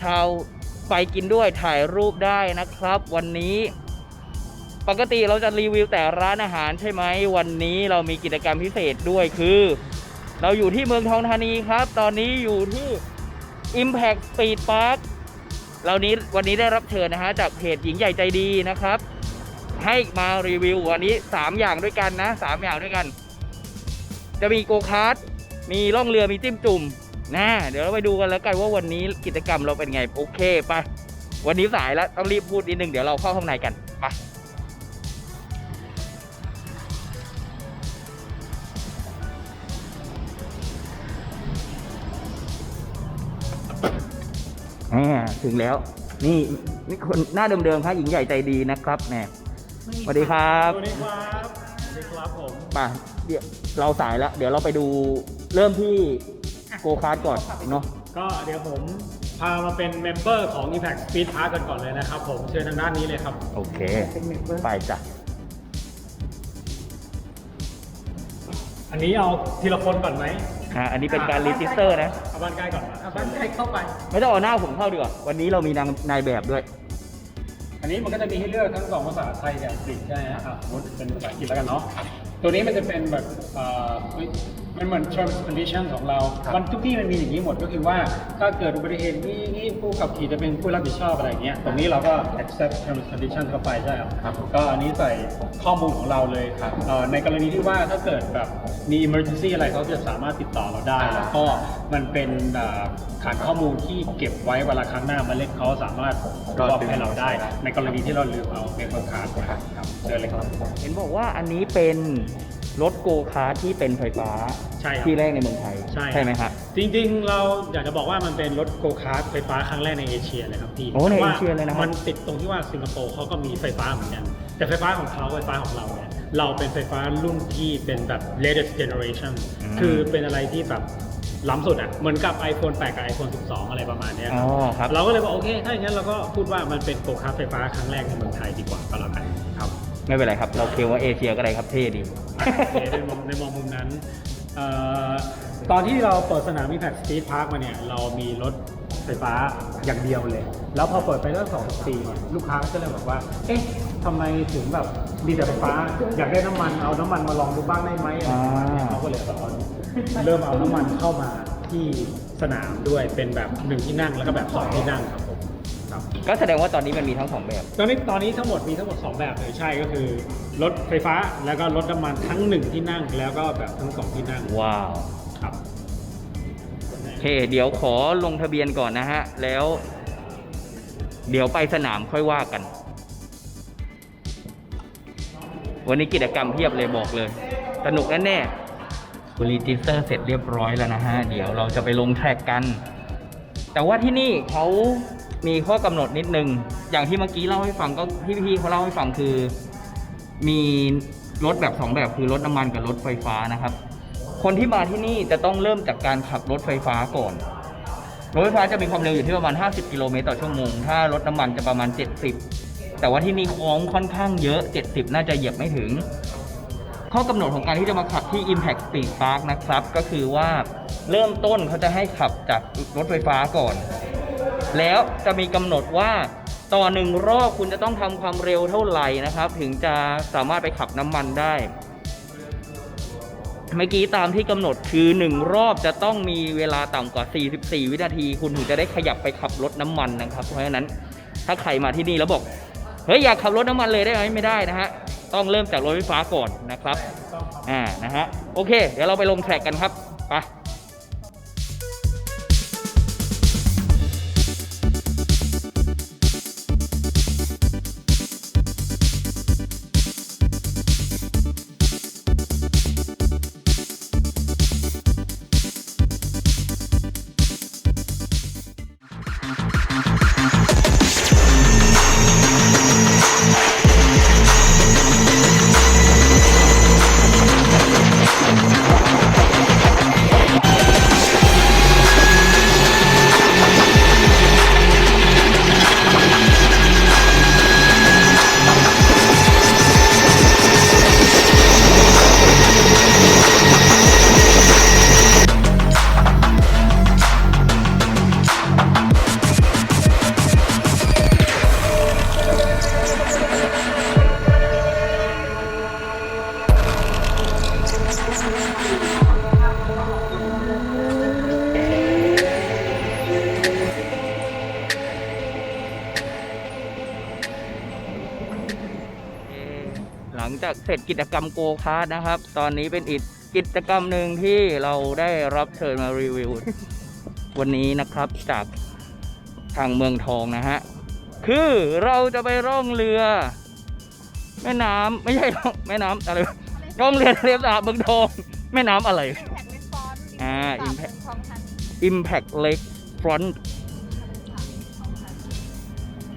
ชาวไปกินด้วยถ่ายรูปได้นะครับ วันนี้ ปกติเราจะรีวิวแต่ร้านอาหารใช่ไหมวันนี้เรามีกิจกรรมพิเศษด้วยคือ เราอยู่ที่เมืองทองธานีครับ ตอนนี้อยู่ที่ Impact Speed Park เรานี้วันนี้ได้รับเชิญนะฮะจากเพจหญิงใหญ่ใจดีนะครับ ให้มารีวิววันนี้ 3 อย่างด้วยกันนะ 3 อย่างด้วยกัน จะมีโกคาร์ทมีล่องเรือมีจิ้มจุ่ม นะเดี๋ยวเราไปดูกันแล้วกันว่าวันนี้กิจกรรมเราเป็นไงโอเคไปวันนี้สายแล้วต้องรีบพูดนิดนึงเดี๋ยวเราเข้าข้างในกันไปอ่าถึงแล้ว นี่นี่คนหน้าเดิมๆครับหญิงใหญ่ใจดีนะครับแหมสวัสดีครับสวัสดีครับสวัสดีครับผมมาเดี๋ยวเราสายแล้ว เดี๋ยวเราไปดูเริ่มที่ โกคาร์ดก่อนเนาะก็เดี๋ยวผมพามาเป็นเมมเบอร์ของ Impact Speed Park กันก่อนเลยนะครับผมเชิญทางด้านนี้เลยครับ โอเคไปจ้ะ อันนี้เอาทีละคนก่อนไหมอะอันนี้เป็นการรีจิสเตอร์นะ เอาบ้านใกล้ก่อนเอาบ้านใกล้เข้าไป ไม่ต้องเอาหน้าผมเข้าดีกว่า วันนี้เรามีนางนายแบบด้วย อันนี้มันก็จะมีให้เลือกทั้งสองภาษาไทยกับอังกฤษใช่ไหมฮะอะสมมติเป็นภาษาอังกฤษแล้วกันเนาะ ตัวนี้มันจะเป็นแบบเอ่อเฮ้ย มันเหมือน terms condition ของเรามันทุกที่มันมีอย่างนี้หมดก็คือว่า ถ้าเกิดอุบัติเหตุนี่นี่ผู้ขับขี่จะเป็นผู้รับผิดชอบอะไรอย่างเงี้ย ตรงนี้เราก็ accept terms condition เข้าไปใช่ครับ ครับผมก็อันนี้ใส่ข้อมูลของเราเลยครับเอ่อในกรณีที่ว่าถ้าเกิดแบบมี emergency อะไรเขาจะสามารถติดต่อเราได้แล้วก็มันเป็นเอ่อฐานข้อมูลที่เก็บไว้เวลาครั้งหน้ามาเล่นเขาสามารถบอกให้เราได้ ในกรณีที่เราลืมเอาเมมเบอร์คาร์ดครับเชิญเลยครับ เห็นบอกว่าอันนี้เป็น รถโกคาร์ทที่เป็นไฟฟ้าใช่ครับที่แรกในเมืองไทยใช่ครับ ไหมครับ จริงๆ เราอยากจะบอกว่ามันเป็นรถโกคาร์ทไฟฟ้าครั้งแรกในเอเชียเลยครับพี่โอ้ในพราะว่าเอเชียเลยนะครับ มันติดตรงที่ว่าสิงคโปร์เขาก็มีไฟฟ้าเหมือนกัน แต่ไฟฟ้าของเขาไฟฟ้าของเราเนี่ยเราเป็นไฟฟ้ารุ่นที่เป็นแบบ latest generation คือเป็นอะไรที่แบบล้ำสุดอะเหมือนกับ iPhone 8 กับ iPhone 12 อะไรประมาณเนี้ยอ๋คอรับครับ เราก็เลยบอกโอเค ถ้าอย่างนั้นเราก็พูดว่ามันเป็นโกคาร์ทไฟฟ้าครั้งแรกในเมืองไทยดีกว่าก็แล้วกันครับ ไม่เป็นไรครับ เราเคลมว่าเอเชียก็ได้ครับเท่ดีในมองในมองมุมนั้นเอ่อตอนที่เราเปิดสนาม Impact Street Park มาเนี่ย เรามีรถไฟฟ้าอย่างเดียวเลย แล้วพอเปิดไปตั้งสองปีเนี่ยลูกค้าก็เลยบอกว่า เอ๊ะทำไมถึงแบบมีแต่ไฟฟ้า อยากได้น้ำมันเอาน้ำมันมาลองดูบ้างได้ไหมอะไรประมาณเนี้ยอ่า เขาก็เลยแบบว่าเริ่มเอาน้ำมันเข้ามาที่สนามด้วยเป็นแบบหนึ่งที่นั่งแล้วก็แบบสองที่นั่งครับผม ครับ ก็แสดงว่าตอนนี้มันมีทั้งสองแบบ ตอนนี้ตอนนี้ทั้งหมดมีทั้งหมด 2 แบบเลยใช่ก็คือรถไฟฟ้าแล้วก็รถน้ำมันทั้งหนึ่งที่นั่งแล้วก็แบบทั้งสองที่นั่งว้าว ครับ โอเค เดี๋ยวขอลงทะเบียนก่อนนะฮะ แล้ว เดี๋ยวไปสนามค่อยว่ากัน วันนี้กิจกรรมเพียบเลยบอกเลย สนุกแน่ๆคุณรีจิสเตอร์เสร็จเรียบร้อยแล้วนะฮะ เดี๋ยวเราจะไปลงแทร็กกัน แต่ว่าที่นี่เขา มีข้อกำหนดนิดนึง อย่างที่เมื่อกี้เล่าให้ฟังก็ที่พี่ๆเขาเล่าให้ฟังคือ มีรถแบบสองแบบคือรถน้ำมันกับรถไฟฟ้านะครับ คนที่มาที่นี่จะต้องเริ่มจากการขับรถไฟฟ้าก่อน รถไฟฟ้าจะมีความเร็วอยู่ที่ประมาณ 50 กิโลเมตรต่อชั่วโมง ถ้ารถน้ำมันจะประมาณ 70 แต่ว่าที่นี่โค้งค่อนข้างเยอะ 70 น่าจะเหยียบไม่ถึง ข้อกำหนดของการที่จะมาขับที่ Impact Speed Park นะครับ ก็คือว่าเริ่มต้นเขาจะให้ขับจากรถไฟฟ้าก่อน แล้วจะมีกำหนดว่าต่อหนึ่งรอบคุณจะต้องทำความเร็วเท่าไหร่นะครับ ถึงจะสามารถไปขับน้ำมันได้ เมื่อกี้ตามที่กำหนดคือ 1 รอบจะต้องมีเวลาต่ำกว่า 44 วินาที คุณถึงจะได้ขยับไปขับรถน้ำมันนะครับ เพราะฉะนั้นถ้าใครมาที่นี่แล้วบอกเฮ้ยอยากขับรถน้ำมันเลยได้ไหมไม่ได้นะฮะต้องเริ่มจากรถไฟฟ้าก่อนนะครับอ่านะฮะโอเค เดี๋ยวเราไปลงแทร็กกันครับไป ร็จกิจกรรมโกคาร์ดนะครับ ตอนนี้เป็นอีกกิจกรรมหนึ่งที่เราได้รับเชิญมารีวิว วันนี้นะครับจากทางเมืองทองนะฮะ คือเราจะไปร่องเรือ แม่น้ำไม่ใช่ร่องแม่น้ำอะไรวะร่องเรือทะเลสาบเมืองทอง แม่น้ำอะไร อ่า Impact Impact Lake Front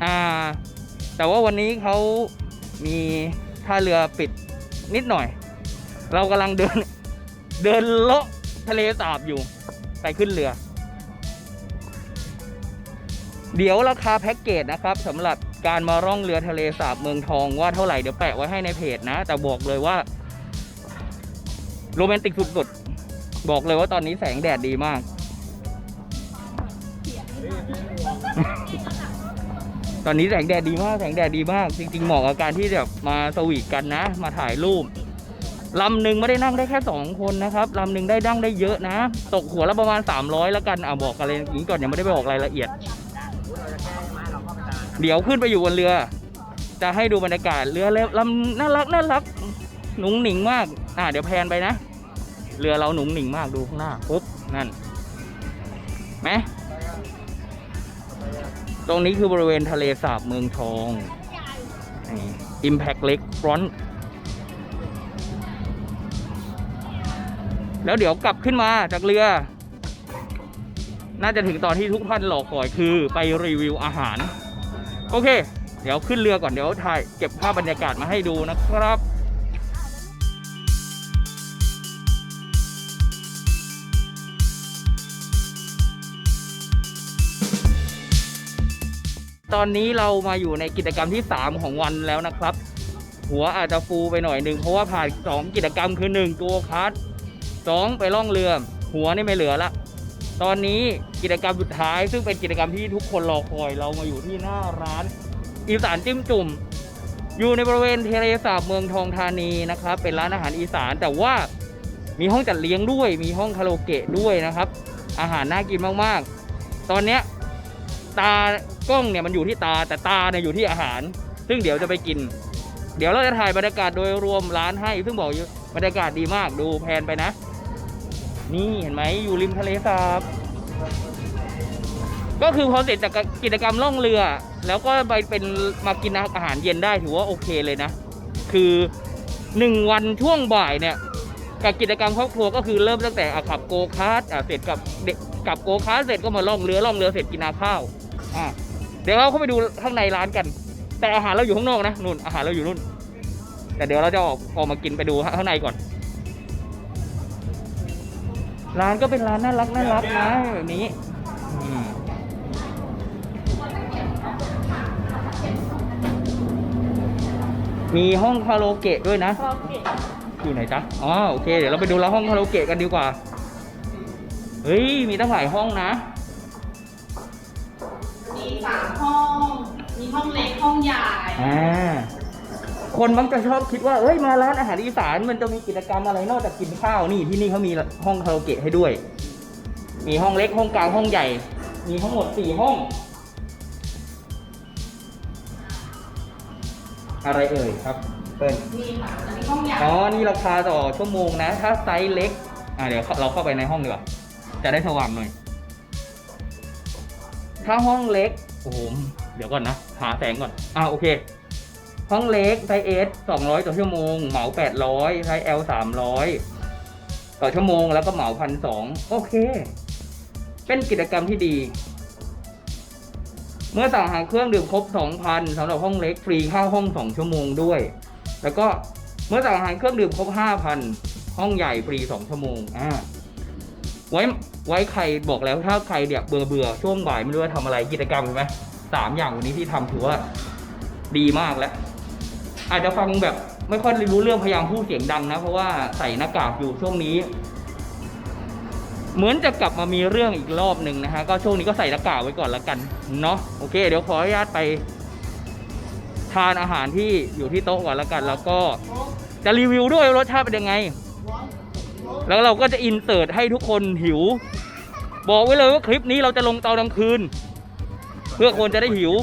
อ่า แต่ว่าวันนี้เขามีท่าเรือปิด นิดหน่อย เรากำลังเดิน เดินเลาะทะเลสาบอยู่ ไปขึ้นเรือ เดี๋ยวราคาแพ็กเกจนะครับสำหรับการมาร่องเรือทะเลสาบเมืองทองว่าเท่าไหร่เดี๋ยวแปะไว้ให้ในเพจนะ แต่บอกเลยว่าโรแมนติกสุดๆบอกเลยว่าตอนนี้แสงแดดดีมาก ตอนนี้แสงแดดดีมากแสงแดดดีมาก จริง ๆ เหมาะกับการที่แบบมาสวีทกันนะ มาถ่ายรูปลำหนึ่งไม่ได้นั่งได้แค่สองคนนะครับลำหนึ่งได้นั่งได้เยอะนะ ตกหัวละประมาณ 300 แล้วกันอ่าบอกกันเลยอย่างนี้ก่อนยังไม่ได้ไปบอกรายละเอียด เดี๋ยวขึ้นไปอยู่บนเรือ จะให้ดูบรรยากาศเรือเล็ลำน่ารักน่ารักหนุ่งหนิงมากอ่าเดี๋ยวแพนไปนะ เรือเราหนุ่งหนิงมากดูข้างหน้าปุ๊บนั่นไหม ตรงนี้คือบริเวณทะเลสาบเมืองทองนี่ Impact Lake Front แล้วเดี๋ยวกลับขึ้นมาจากเรือ น่าจะถึงตอนที่ทุกท่านรอคอยคือไปรีวิวอาหาร โอเค เดี๋ยวขึ้นเรือก่อนเดี๋ยวถ่ายเก็บภาพบรรยากาศมาให้ดูนะครับ ตอนนี้เรามาอยู่ในกิจกรรมที่ 3 ของวันแล้วนะครับ หัวอาจจะฟูไปหน่อยหนึ่งเพราะว่าผ่านสองกิจกรรมคือ 1 ตัวคัสสองไปล่องเรือ หัวนี่ไม่เหลือละ ตอนนี้กิจกรรมสุดท้ายซึ่งเป็นกิจกรรมที่ทุกคนรอคอยเรามาอยู่ที่หน้าร้าน อีสานจิ้มจุ่ม อยู่ในบริเวณเทเลสาบเมืองทองธานีนะครับ เป็นร้านอาหารอีสานแต่ว่ามีห้องจัดเลี้ยงด้วย มีห้องคาราโอเกะด้วยนะครับ อาหารน่ากินมากๆ ตอนเนี้ยตา กล้องเนี่ยมันอยู่ที่ตาแต่ตาเนี่ยอยู่ที่อาหาร ซึ่งเดี๋ยวจะไปกิน เดี๋ยวเราจะถ่ายบรรยากาศโดยรวมร้านให้ ซึ่งบอกอยู่บรรยากาศดีมากดูแพนไปนะ นี่เห็นไหมอยู่ริมทะเลสาบก็คือพอเสร็จจากกิจกรรมล่องเรือ แล้วก็ไปเป็นมากินอาหารเย็นได้ถือว่าโอเคเลยนะ คือหนึ่งวันช่วงบ่ายเนี่ยกับกิจกรรมครอบครัวก็คือเริ่มตั้งแต่ขับโกคาร์ทอะเสร็จกับเด็กกับโกคาร์ทเสร็จก็มาล่องเรือล่องเรือเสร็จกินอาข้าวอะ เดี๋ยวเราเข้าไปดูข้างในร้านกัน แต่อาหารเราอยู่ข้างนอกนะนู่นอาหารเราอยู่นู่น แต่เดี๋ยวเราจะออกออกมากินไปดูข้างในก่อน ร้านก็เป็นร้านน่ารักน่ารักนะแบบนี้มมีห้องคาราโอเกะด้วยนะอยู่ไหนจ๊ะอ๋อโอเค เดี๋ยวเราไปดูแล้วห้องคาราโอเกะกันดีกว่า เฮ้ย มีตั้งหลายห้องนะ ห้องเล็กห้องใหญ่อ่าคนมักจะชอบคิดว่าเอ้ยมาร้านอาหารอีสานมันจะมีกิจกรรมอะไรนอกจากกินข้าวนี่ที่นี่เขามีห้องคาราโอเกะให้ด้วย มีห้องเล็กห้องกลางห้องใหญ่ มีทั้งหมดสี่ห้อง อะไรเอ่ยครับเปิ้ลนี่ค่ะอันนี้ห้องใหญ่อ๋อนี่ราคาต่อชั่วโมงนะ ถ้าไซส์เล็กอ่าเดี๋ยวเราเข้าไปในห้องดีกว่าจะได้สว่างหน่อยถ้าห้องเล็กโอ้โหเดี๋ยวก่อนนะ หาแสงก่อน อ่าโอเค ห้องเล็กไซเอสสองร้อยต่อชั่วโมง เหมาแปดร้อยไซเอลสามร้อยต่อชั่วโมงแล้วก็เหมาพันสองโอเค เป็นกิจกรรมที่ดี เมื่อสั่งหาเครื่องดื่มครบสองพันสำหรับห้องเล็กฟรีค่าห้องสองชั่วโมงด้วย แล้วก็เมื่อสั่งอาหารเครื่องดื่มครบห้าพันห้องใหญ่ฟรีสองชั่วโมง อ่า ไว้ไว้ใครบอกแล้วถ้าใครเดี๋ยเบื่อเบื่อช่วงบ่ายไม่รู้ว่าทำอะไรกิจกรรมใช่ไหม สามอย่างวันนี้ที่ทำถือว่าดีมากแล้ว อาจจะฟังแบบไม่ค่อยรู้เรื่องพยายามพูดเสียงดังนะ เพราะว่าใส่หน้ากากอยู่ช่วงนี้ เหมือนจะกลับมามีเรื่องอีกรอบหนึ่งนะฮะก็ช่วงนี้ก็ใส่หน้ากากไว้ก่อนละกันเนาะโอเค เดี๋ยวขออนุญาตไป ทานอาหารที่อยู่ที่โต๊ะก่อนละกัน แล้วก็จะรีวิวด้วยรสชาติเป็นยังไง แล้วเราก็จะอินเสิร์ตให้ทุกคนหิว บอกไว้เลยว่าคลิปนี้เราจะลงตอนกลางคืน เพื่อคนจะได้หิว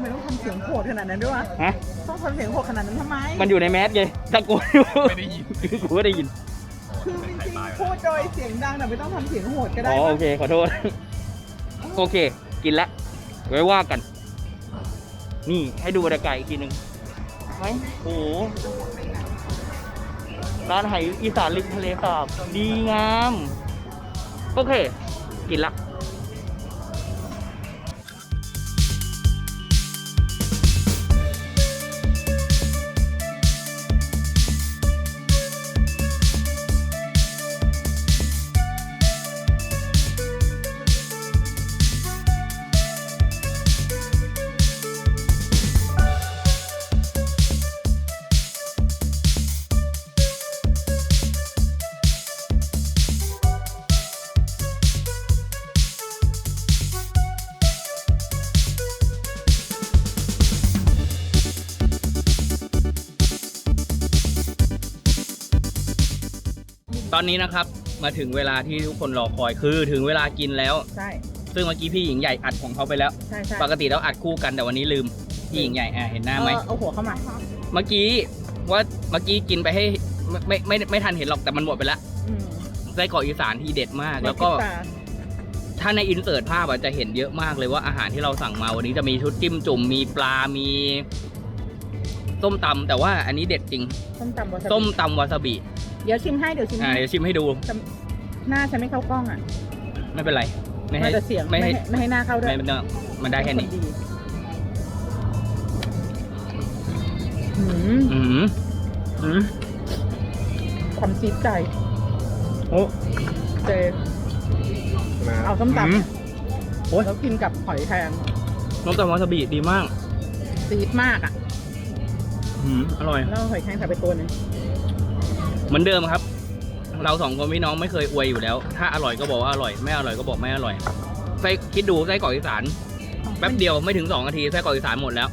ไมต้องทำเสียงโหดขนาดนั้นด้วยวะฮะต้องทำเสียงโหดขนาดนั้นทำไมมันอยู่ในแมสไงตะโกนไม่ได้ยินกูก็ได้ยินคือจริงๆพูดโดยเสียงดังแต่ไม่ต้องทำเสียงโหดก็ได้อ๋อปะโอเคขอโทษ โอเค กินละไว้ว่ากัน นี่ให้ดูบรรยากาศอีกทีหนึ่งไหมโอ้โหร้านไหอีสานริมทะเลสาบดีงาม โอเค กินละ อนนี้นะครับ มาถึงเวลาที่ทุกคนรอคอยคือถึงเวลากินแล้ว ใช่ ซึ่งเมื่อกี้พี่หญิงใหญ่อัดของเขาไปแล้ว ใช่ใช่ปกติเราอัดคู่กันแต่วันนี้ลืมพี่หญิงใหญ่อะเห็นหน้าไหม เออเอาหัวเข้ามา เมื่อกี้ว่าเมื่อกี้กินไปให้ไม่ไม่ไม่ไม่ทันเห็นหรอกแต่มันหมดไปแล้วอืมไส้กรอกอีสานที่เด็ดมาก แล้วก็ในพริบตาถ้าในอินเสิร์ตภาพอะจะเห็นเยอะมากเลยว่าอาหารที่เราสั่งมาวันนี้จะมีชุดจิ้มจุ่มมีปลามีส้มตำแต่ว่าอันนี้เด็ดจริง ส้มตำวาซาบิส้มตำวาซาบิ เดี๋ยวชิมให้เดี๋ยวชิมอ่าให้เดี๋ยวชิมให้ดูหน้าฉันไม่เข้ากล้องอะไม่เป็นไรไม่มัให้นจะเสียงไม่ไม่ให้ให้ไม่ให้หน้าเข้าด้วยไม่เป็นไรมันได้แค่นี้เป็ดีหืมอืมอืมความซีดใจโอ้เจเอาส้มตอืมโอ้ยำแล้วกินกับหอยแครงน้ำตำวาซาบิดีมากซีดมากอะอืมอร่อย แล้วหอยแครงใส่ไปตัวหนึง เหมือนเดิมครับ เราสองคนพี่น้องไม่เคยอวยอยู่แล้ว ถ้าอร่อยก็บอกว่าอร่อยไม่อร่อยก็บอกไม่อร่อยไส้คิดดูไส้กรอกอีสานแป๊บเดียวไม่ถึงสองนาทีไส้กรอกอีสานหมดแล้ว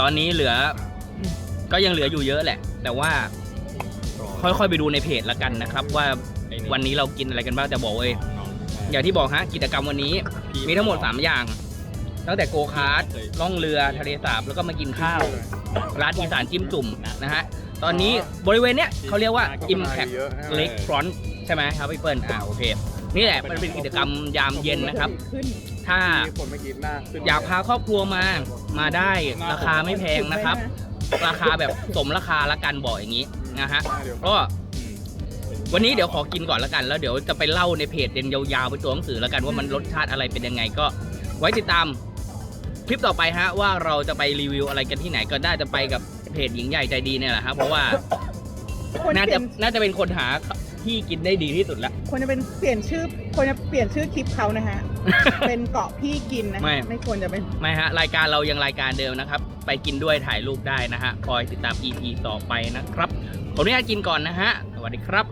ตอนนี้เหลือ ก็ยังเหลืออยู่เยอะแหละ แต่ว่า ค่อยๆไปดูในเพจละกันนะครับ ว่าวันนี้เรากินอะไรกันบ้างจะบอกเลยอย่างที่บอกฮะกิจกรรมวันนี้ มีทั้งหมด 3 อย่าง ตั้งแต่โกคาร์ดล่องเรือทะเลสาบแล้วก็มากินข้าว ร้านอีสานจิ้มจุ่มนะฮะ ตอนนี้บริเวณเนี้ยเขาเรียกว่า Impact Lake Front ใช่ไหมครับพี่เปิ้ลอ่าโอเค นี่แหละมันเป็นกิจกรรมยามเย็นนะครับขึ้นถ้าคนเมื่อกี้หน้าขึ้นอยากพาครอบครัวมามาได้ราคาไม่แพงนะครับ ราคาแบบสมราคาละกันบอกอย่างนี้นะฮะก็วันนี้เดี๋ยวขอกินก่อนละกันแล้วเดี๋ยวจะไปเล่าในเพจเด่นยาวๆไปตัวหนังสือแล้วกันว่ามันรสชาติอะไรเป็นยังไงก็ ไว้ติดตามคลิปต่อไปฮะว่าเราจะไปรีวิวอะไรกันที่ไหนก็ได้จะไปกับ เพจหญิงใหญ่ใจดีเนี่ยแหละครับ เพราะว่าควรน่าเปจะลี่ยนน่าจะเป็นคนหาที่กินได้ดีที่สุดละ ควรจะเป็นเปลี่ยนชื่อควรจะเปลี่ยนชื่อคลิปเขานะฮะ เป็นเกาะพี่กินนะไม่ ไม่ควรจะเป็น ไม่ฮะ รายการเรายังรายการเดิมนะครับ ไปกินด้วยถ่ายรูปได้นะฮะ คอยติดตาม EP ต่อไปนะครับ ขออนุญาตกินก่อนนะฮะ สวัสดีครับ